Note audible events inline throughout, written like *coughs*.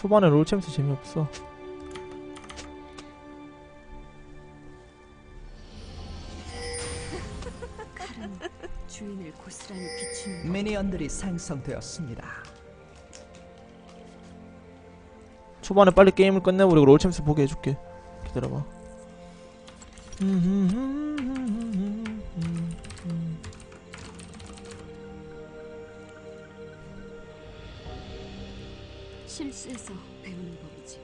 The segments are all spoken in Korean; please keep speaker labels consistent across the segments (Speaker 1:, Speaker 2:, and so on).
Speaker 1: 초반에 롤챔스 재미없어
Speaker 2: 칼은 주인을 고스란히 비추는 법.
Speaker 3: 미니언들이 생성되었습니다.
Speaker 1: 초반에 빨리 게임을 끝내고 그리고 롤챔스 보게 해줄게 기다려봐
Speaker 2: 실수해서 배우는 법이지.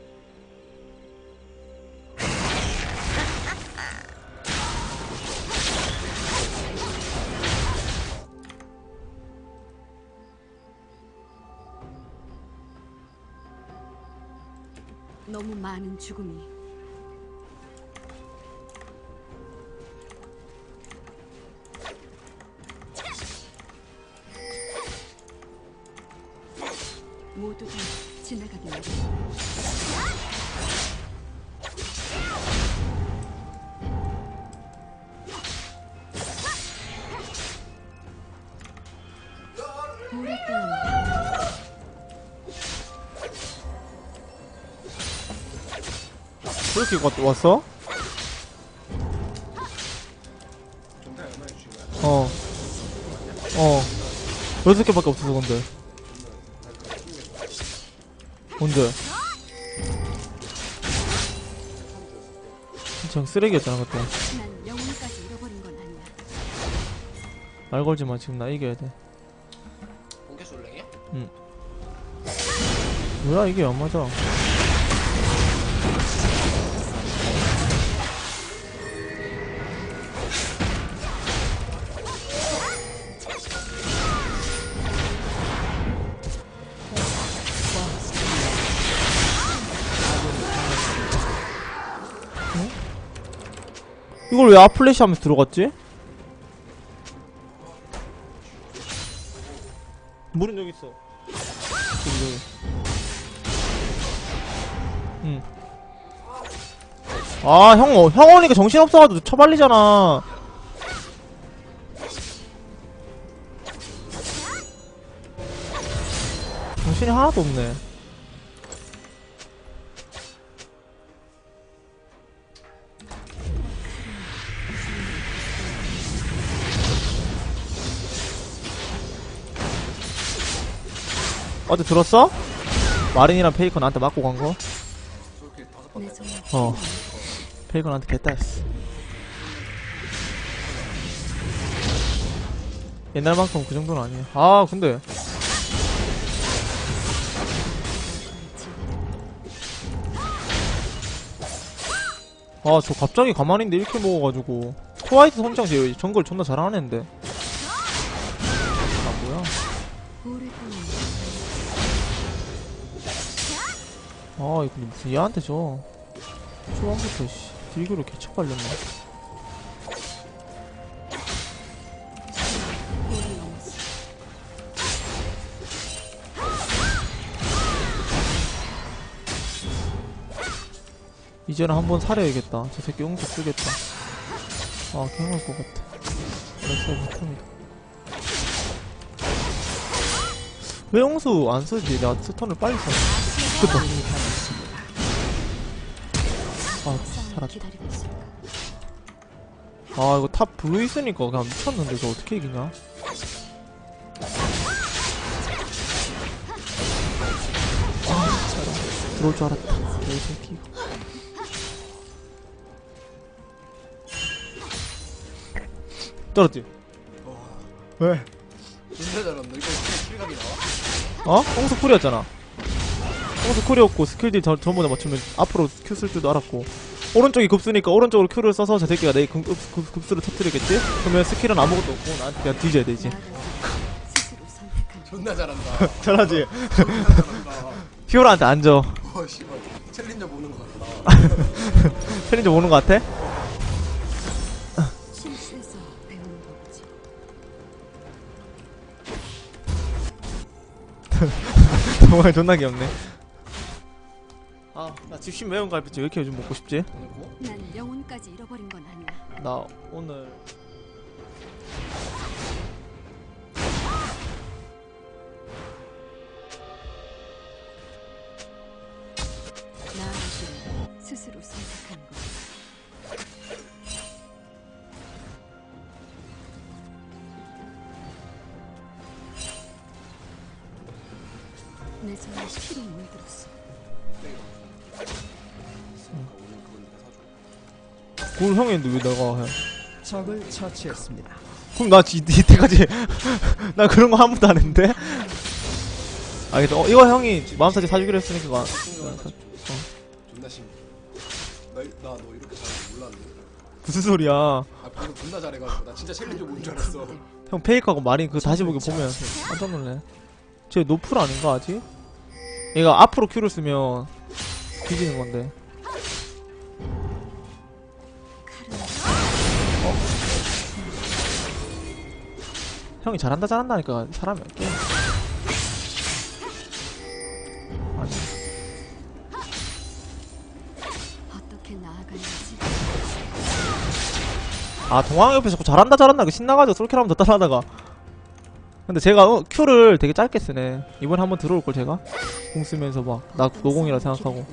Speaker 2: 너무 많은 죽음이
Speaker 1: 그렇게 왔- 왔어? 어. 어. 여섯 개밖에 없어서 근데. 뭔데? 진짜 쓰레기였잖아 그때. 말 걸지 마 지금 나 이겨야 돼.
Speaker 4: 공개 솔랭이야?
Speaker 1: 뭐야 이게 안 맞아. 이걸 왜 아플래시 하면서 들어갔지? 물은 여기 있어. 여기. 응. 아, 형, 어, 형 오니까 정신없어가지고 처발리잖아. 정신이 하나도 없네. 어제 들었어? 마린이랑 페이커 나한테 맞고 간 거? 어. 페이커 나한테 개따였어. 옛날만큼 그 정도는 아니야. 아, 근데. 아, 저 갑자기 가만히 있는데 이렇게 먹어가지고. 트와이트 선장 제 정글 존나 잘하는 애인데. 아, 이거 무슨 얘한테 줘. 초반부터, 씨. 딜교로 개척 발렸네. 이제는 한번 살해야겠다. 저 새끼 용서 쓰겠다. 아, 개할 것 같아. 그래서 못합니다. 왜 용수 안 쓰지? 내가 스턴을 빨리 써. 그다 아, 살았다. 아, 이거 탑 블루 있으니까 그냥 미쳤는데, 저 어떻게 이기냐? 아, 진짜. 들어올 줄 알았다. 이 새끼 이거. 떨었지? 왜?
Speaker 4: 진짜 잘한다 이거 어떻게 실각이 나와?
Speaker 1: 어? 홍수 쿨이었잖아. 홍수 쿨이었고 스킬딜 전- 전부 다 맞추면 앞으로 큐 쓸 줄도 알았고 오른쪽이 급수니까 오른쪽으로 큐를 써서 저 새끼가 내 급, 급, 급수를 터뜨리겠지? 그러면 스킬은 아무것도 없고 나한테 그냥 뒤져야 되지.
Speaker 4: 존나 잘한다 *laughs*
Speaker 1: 잘하지?
Speaker 4: 존나 잘한다
Speaker 1: 피오라한테 앉아.
Speaker 4: 와 씨발 챌린저 보는 거 같다 *laughs*
Speaker 1: 챌린저 보는 거 같아? *laughs* 정말 존나 귀엽네. 아, 나 집신 매운 갈비찜 왜 이렇게 요즘 먹고 싶지?
Speaker 2: 난 영혼까지 잃어버린 건 아니야.
Speaker 1: 나 오늘
Speaker 2: 내 손에 피로 물들었어.
Speaker 1: 그걸 형인데 왜 내가 해
Speaker 3: 적을 처치했습니다.
Speaker 1: 그럼 나 지, 이때까지 *laughs* 나 그런 거 한 번도 안 했는데 알겠어 어, 이거 형이 마음사지 사주기로 했으니까
Speaker 4: 줘. 존나 심. 나너 이렇게 잘할 줄 몰랐는데.
Speaker 1: 무슨 소리야
Speaker 4: 아 방금 존나 잘해가지고 나 진짜 챌린저 모는 줄 알았어.
Speaker 1: 형 페이크하고 마린 그 다시 보기 보면 깜짝 놀래 쟤 노플 아닌가 아직? 얘가 앞으로 큐를 쓰면 뒤지는 건데 형이 잘한다 잘한다니까 사람이 게임 아니.
Speaker 2: 어떻게 나아가야지?
Speaker 1: 아 동황 옆에 자꾸 잘한다 잘한다 그 신나가지고 솔킬 한번 더 따라하다가. 근데 제가 어, 큐를 되게 짧게 쓰네. 이번에 한번 들어올걸 제가? 공 쓰면서 막 나 노공이라 생각하고.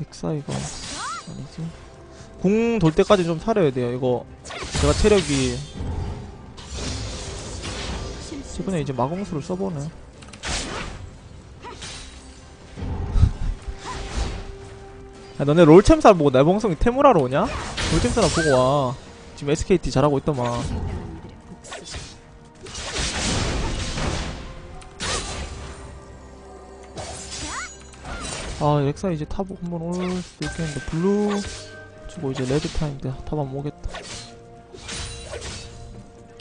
Speaker 1: 렉사이가 아니지? 공 돌 때까지 좀 살아야 돼요 이거. 제가 체력이 최근에 이제 마공수를 써보네 *laughs* 야, 너네 롤챔살 보고 내 방송이 테무라로 오냐? 롤챔살나 보고 와 지금 SKT 잘하고 있더만. 아 렉사 이제 탑 한번 올 수도 있겠는데 블루 주고 이제 레드 타임인데 탑 한번 오겠다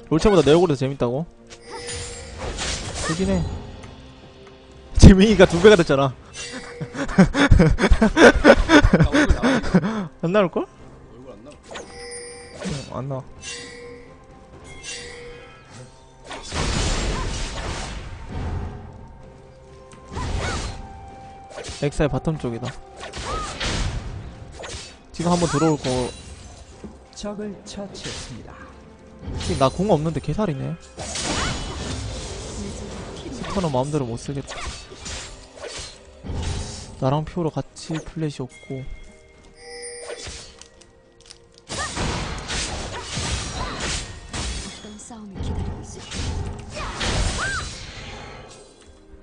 Speaker 1: 롤챔보다 내 얼굴이 더 재밌다고? 그긴 해 재민이가 두 배가 됐잖아. 안 나올걸?
Speaker 4: 얼굴 안 나와.
Speaker 1: 응, 안 나와 엑사의 바텀 쪽이다 지금 한번 들어올 거
Speaker 3: 적을 처치했습니다.
Speaker 1: 지금 나 공 없는데 개살이네 스터는 마음대로 못 쓰겠다. 나랑 피오로 같이 플래시 없고.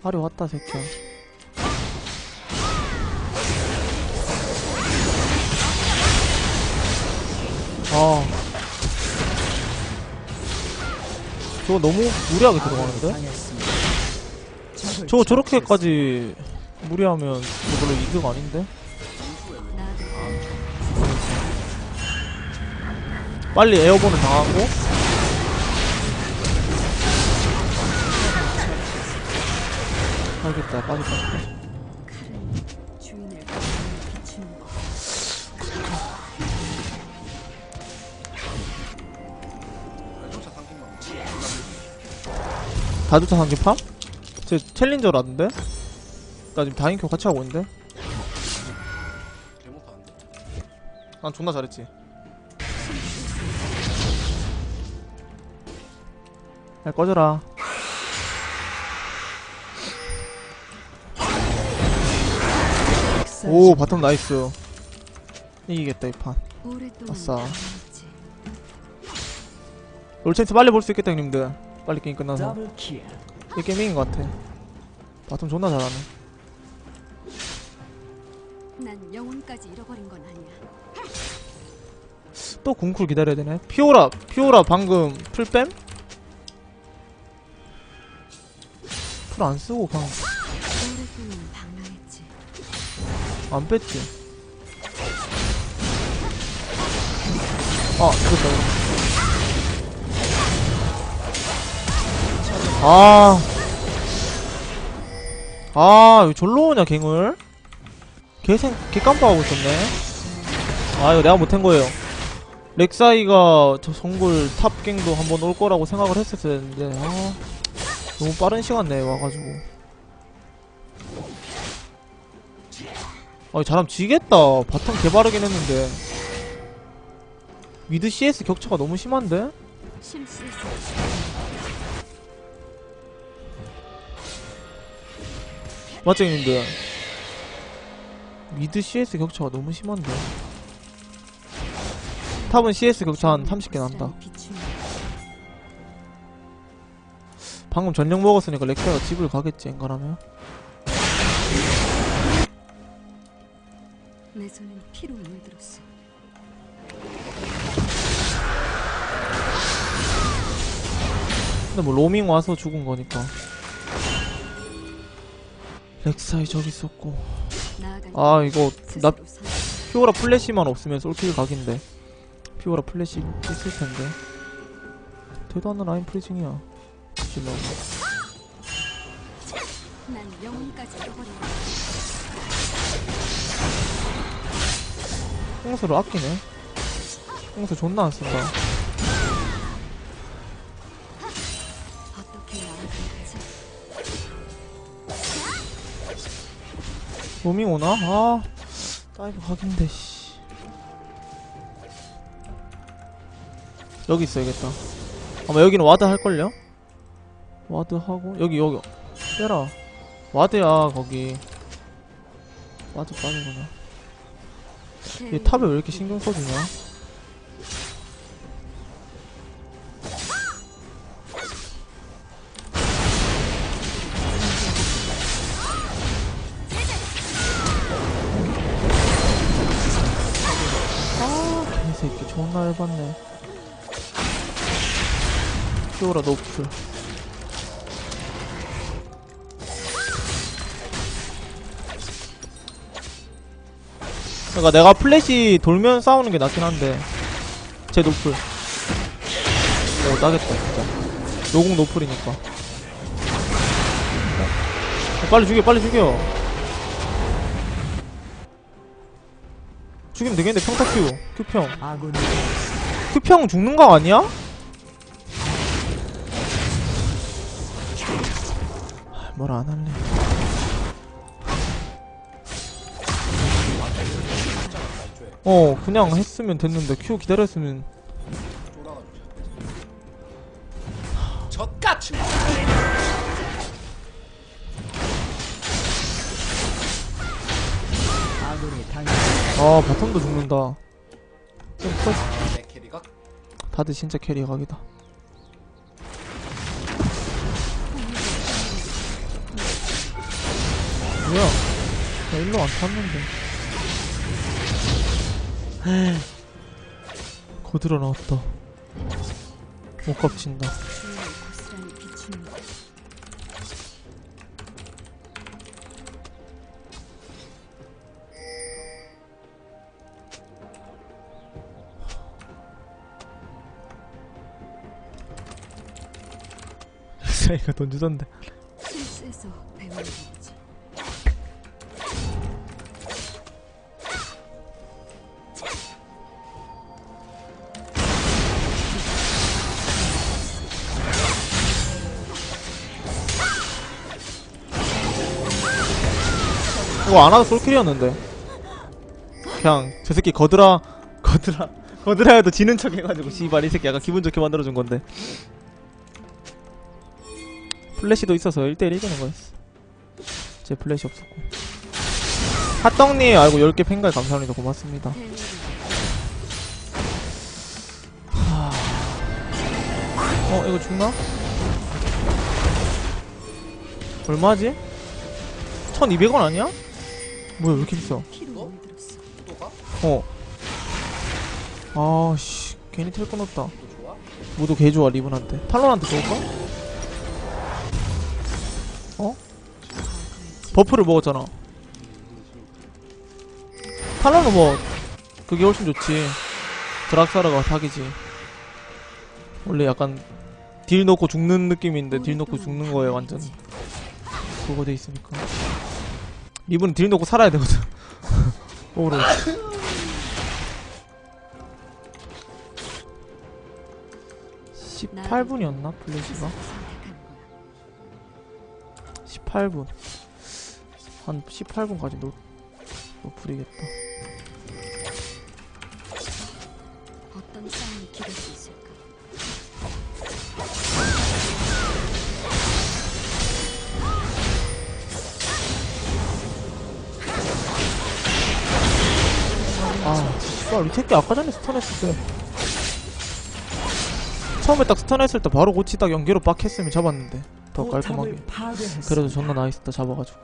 Speaker 1: 하리 왔다 새끼야. 아. 저거 너무 무리하게 들어가는데? 저거
Speaker 3: 처치했습니다.
Speaker 1: 저렇게까지 무리하면 별로 이득 아닌데? 빨리 에어본을 당하고 알겠다.
Speaker 4: 자동차 상품만 먹지.
Speaker 1: 다주차 상기팜? 제 챌린저라던데? 나 지금 다인큐 같이 하고 있는데? 난 존나 잘했지 야 꺼져라 오 바텀 나이스 이기겠다 이판 아싸. 롤챔스 빨리 볼 수 있겠다 형님들 빨리 게임 끝나서. 이 게임 이긴 것 같아 바텀 존나 잘하네
Speaker 2: 난 영혼까지 잃어버린 건 아니야.
Speaker 1: 또 궁쿨 기다려야 되네 피오라 피오라 방금 풀뱀? 풀 안 쓰고 그냥
Speaker 2: 오랫동안 방랑했지.
Speaker 1: 안 뺐지 아 죽었다 이거 아. 아, 왜 졸로 오냐, 갱을? 개생, 개 깜빡하고 있었네. 아, 이거 내가 못한 거예요. 렉사이가 저 송골 탑갱도 한번 올 거라고 생각을 했었어야 했는데, 아, 너무 빠른 시간 내에 와가지고. 아, 잘하면 지겠다. 바텀 개바르긴 했는데. 미드 CS 격차가 너무 심한데? 맞죠, 형님들? 미드 CS 격차가 너무 심한데? 탑은 CS 격차 한 30개 난다. 방금 전력 먹었으니까 렉사가 집을 가겠지 엔간하면
Speaker 2: 내 손은 피로 물들었어.
Speaker 1: 근데 뭐 로밍 와서 죽은 거니까 렉사이 저기 있었고.
Speaker 2: 아
Speaker 1: 이거 나 피오라 플래시만 없으면 솔킬 각인데. 피오라 플래시 있을 텐데. 되도 않는 라인 프리징이야. 질러. 홍수를 아끼네. 홍수 존나 안 쓴다 로밍 오나? 아 다이브 각인데 씨 여기 있어야겠다 아마 여기는 와드 할걸요? 와드 하고 여기 여기 빼라 와드야 거기 와드 빠지구나 얘 탑에 왜 이렇게 신경 써주냐? 피오라 노플. 그러니까 내가 플래시 돌면 싸우는 게 낫긴 한데 제 노플. 오 따겠다 진짜. 노공 노플이니까. 어, 빨리 죽여 빨리 죽여. 죽이면 되겠는데 평타 큐 큐평. 큐평 죽는 거 아니야? 뭘 안 할래? 어 그냥 했으면 됐는데 큐 기다렸으면.
Speaker 4: 젖같이
Speaker 3: 아
Speaker 1: 바텀도 죽는다. 좀
Speaker 4: 캐리가
Speaker 1: 다들 진짜 캐리 각이다 뭐야? 나 일로 안 탔는데. 거들어 나왔다. 못 깝친다. 사이가 돈 주던데 이거 안 와도 솔킬이었는데. 그냥 저 새끼 거드라 거드라 거드라 해도 지는 척 해가지고 씨발 이 새끼 약간 기분 좋게 만들어준 건데. 플래시도 있어서 1대1 이기는 거였어. 제 플래시 없었고. 핫떡님 알고 10개 팬가에 감사합니다. 고맙습니다. 어 이거 죽나? 얼마지? 1200원 아니야? 뭐야 왜 이렇게 비싸?
Speaker 2: 어.
Speaker 1: 아씨 괜히 텔
Speaker 4: 좋아?
Speaker 1: 모두 개 좋아 리븐한테. 팔론한테 좋을까?
Speaker 2: 과거의
Speaker 1: 버프를 먹었잖아. 팔론은 뭐 그게 훨씬 좋지. 드락사르가 닭이지. 원래 약간 딜 넣고 죽는 느낌인데 딜 넣고 죽는 거에 완전 그거 돼 있으니까 리븐은 딜 넣고 살아야 되거든 *laughs* 오로 18분이었나 플래시가?
Speaker 2: 스스로 선택하는 거야.
Speaker 1: 18분 한 18분까지 노, 노플이겠다
Speaker 2: 이
Speaker 1: 새끼 아까 전에 스턴했을 때 처음에 딱 스턴했을 때 바로 고치 딱 연계로 빡 했으면 잡았는데 더 깔끔하게. 그래도 존나 나이스다 잡아가지고.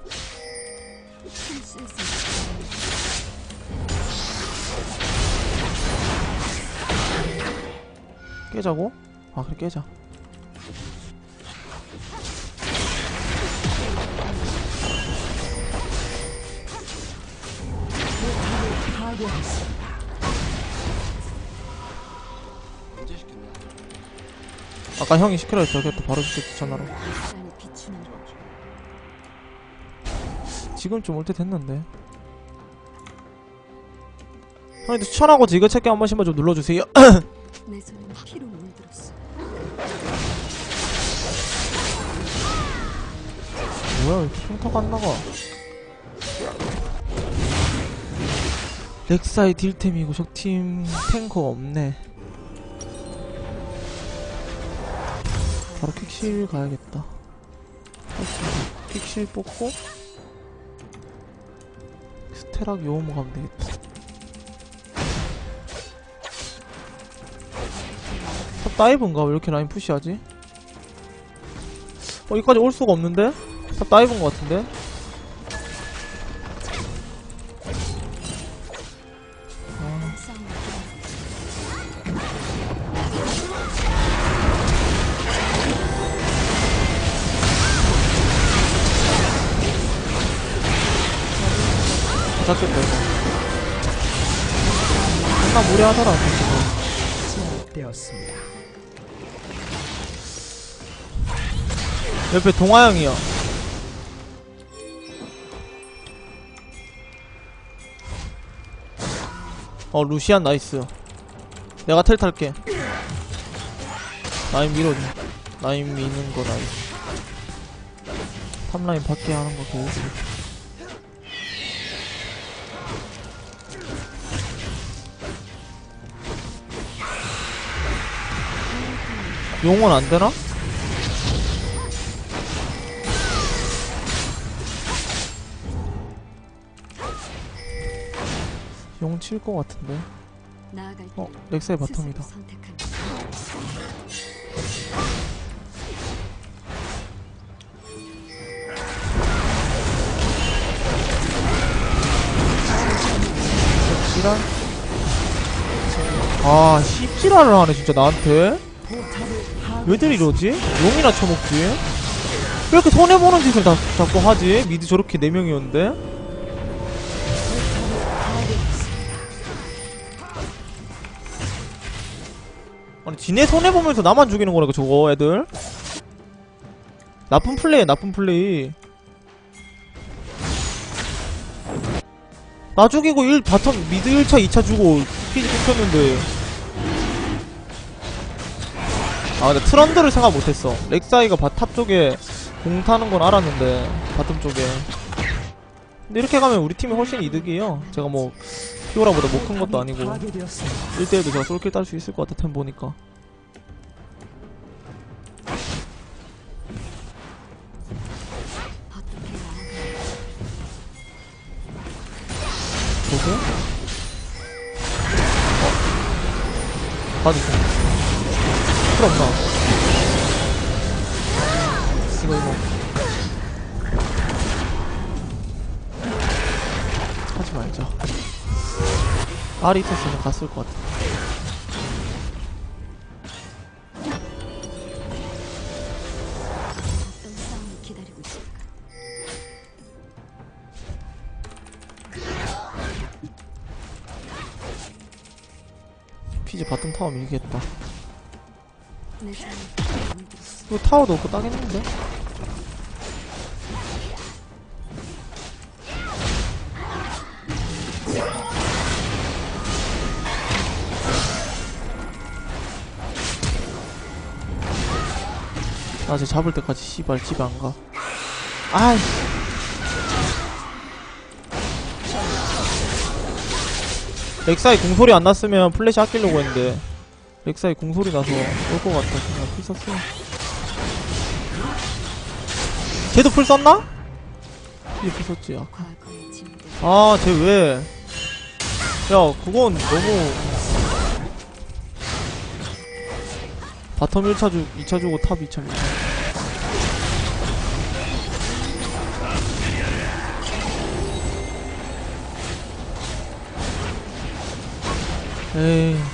Speaker 1: 깨자고? 아 그래 깨자
Speaker 3: 파괴했습니다.
Speaker 1: 아까 형이 시키라 했어. 그때 바로 시켰지 전화로. 지금 좀 올 때 됐는데. 형님들 추천하고 지그 체크 한 번씩만 좀 눌러주세요. *coughs* 뭐야 이렇게 평타가 안 나가? 렉사이 딜템이고 적팀 탱커가 없네 바로 퀵실 가야겠다 퀵실, 뽑고 스테락 요음모 가면 되겠다 탑 다이브인가 왜 이렇게 라인 푸시하지? 어 여기까지 올 수가 없는데? 탑 다이브인 것 같은데? 존나 무례하더라 진짜
Speaker 3: 제압되었습니다.
Speaker 1: 옆에 동아형이야 어 루시안 나이스. 내가 텔 탈게. 라인 밀어줘 라인 미는 거 나이스. 탑라인 밖에 하는 거 개우스 용은 안 되나? 용칠거 같은데 어 렉사의 바텀이다. 지랄 아 씹지랄을 하네 진짜 나한테 왜들 이러지? 용이나 쳐먹지? 왜 이렇게 손해보는 짓을 다, 자꾸 하지? 미드 저렇게 4명이었는데? 아니 지네 손해보면서 나만 죽이는 거라고 저거 애들 나쁜 플레이 나쁜 플레이 나 죽이고 1 바텀 미드 1차 2차 주고 피지 끊겼는데 아 근데 트런드를 생각 못했어 렉사이가 바, 탑 쪽에 공 타는 건 알았는데 바텀 쪽에 근데 이렇게 가면 우리 팀이 훨씬 이득이에요 제가 뭐 피오라보다 못 큰 것도 아니고
Speaker 3: 파괴되었습니다.
Speaker 1: 1대1도 제가 솔킬 딸 수 있을 것 같아 템 보니까? 저거? 어? 봐주세요 필요 없나? 이거 이거 하지 말자 알이 있었으면 갔을 것 같아? 피지 바텀 타워 밀겠다 이거 타워도 없고 따겠는데? 나쟤 잡을 때까지 씨발 집에 안 가. 아이. 렉사이 궁소리 안 났으면 플래시 아끼려고 했는데 렉사이 궁소리 나서 올 것 같다. 그냥 풀 썼어. 쟤도 풀 썼나? 이게 풀 썼지, 아까.
Speaker 2: 과거의 짐들.
Speaker 1: 아, 쟤 왜? 야, 그건 너무. 바텀 1차 주, 2차 주고 탑 2차 주고.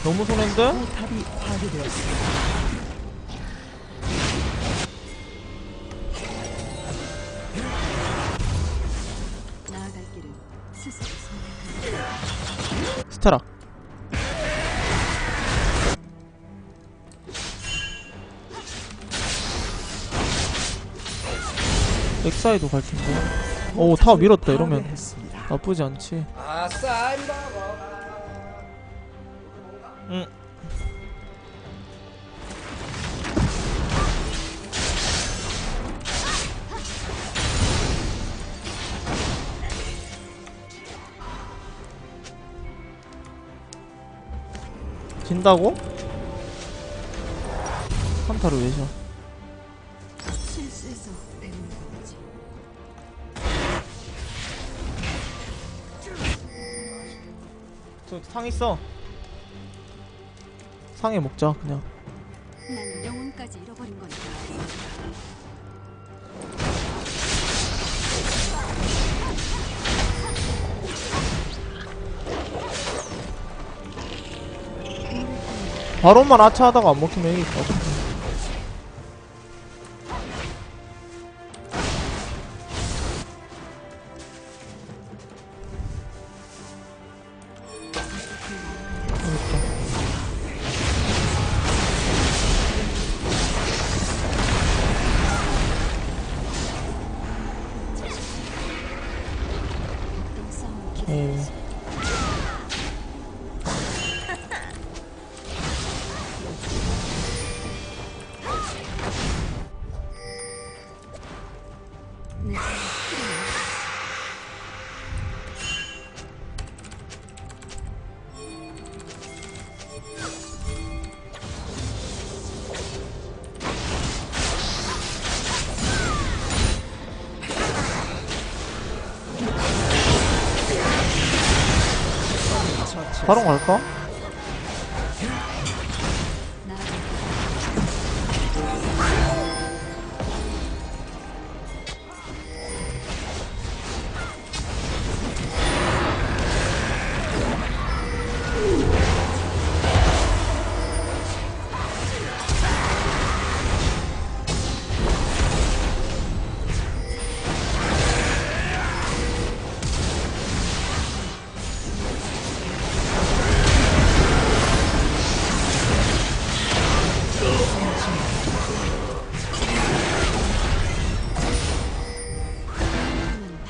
Speaker 1: 너무 손해인데?
Speaker 3: 포탑이 파괴되었습니다.
Speaker 2: 나아갈 길은 스스로
Speaker 1: 스테라 엑사이도 갈 텐데 오 타워 밀었다 이러면. 나쁘지 않지
Speaker 4: 아싸 햄버거
Speaker 1: 응 진다고? 한타를 왜
Speaker 2: 거지.
Speaker 1: 저상 있어 상에 먹자 그냥
Speaker 2: 난 영혼까지 잃어버린 거니까.
Speaker 1: 바로만 아차하다가 안 먹히면 이기겠다 바로 갈까?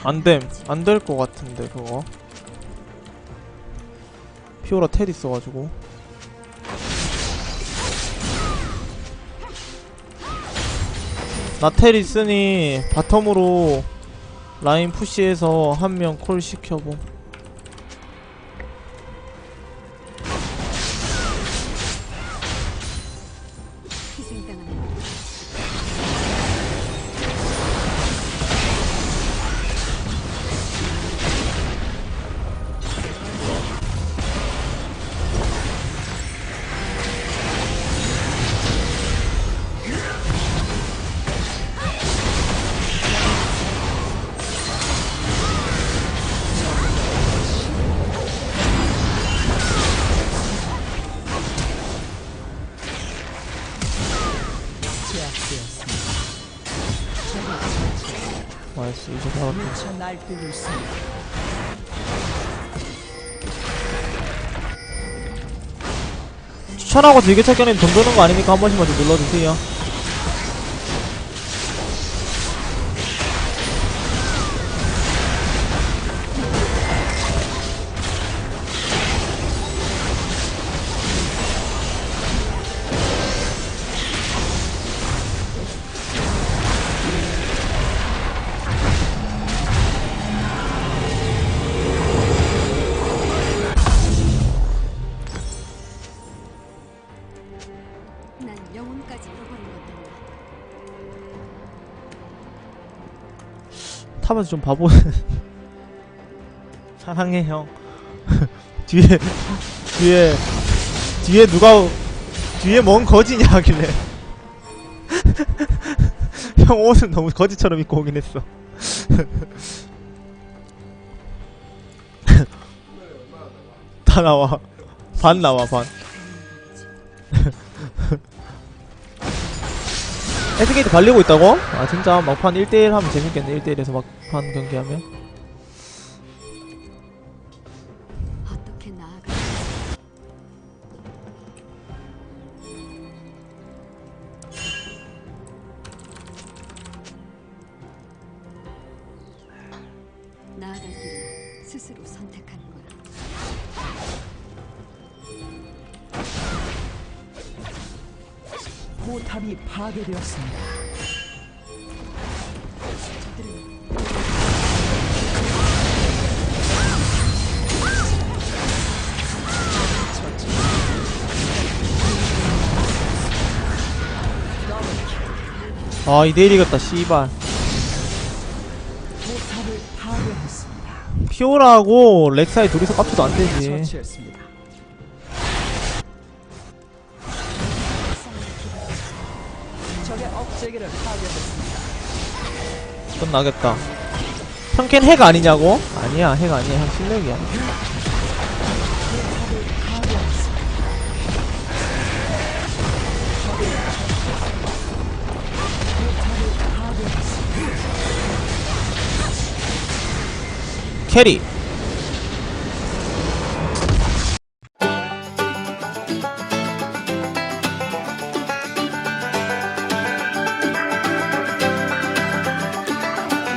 Speaker 1: 안됨 안 될 것 같은데 그거. 피오라 텔 있어가지고. 나 텔 있으니 바텀으로 라인 푸시해서 한 명 콜 시켜봄 나이스 이제
Speaker 3: 날뛰고 있습니다.
Speaker 1: 추천하고 즐겨 찾기 하는 돈 드는 거 아니니까? 한 번씩만 좀 눌러주세요 탑에서 좀 바보 *laughs* 사랑해 형. *laughs* 뒤에 뒤에 뒤에 누가 뒤에 뭔 거지냐 하길래. *laughs* 형 옷은 너무 거지처럼 입고 오긴 했어. 다 나와.
Speaker 3: 반 나와 반 에스게이트 발리고 있다고? 아 진짜 막판 1대1 하면 재밌겠네 1대1에서 막판 경기하면
Speaker 1: 아
Speaker 3: 2대1 이겼다 씨발. 피오라하고 렉사이 둘이서 깝쳐도 안되지. 끝나겠다 형캔 핵 아니냐고? 아니야 핵 아니야 형 실력이야 캐리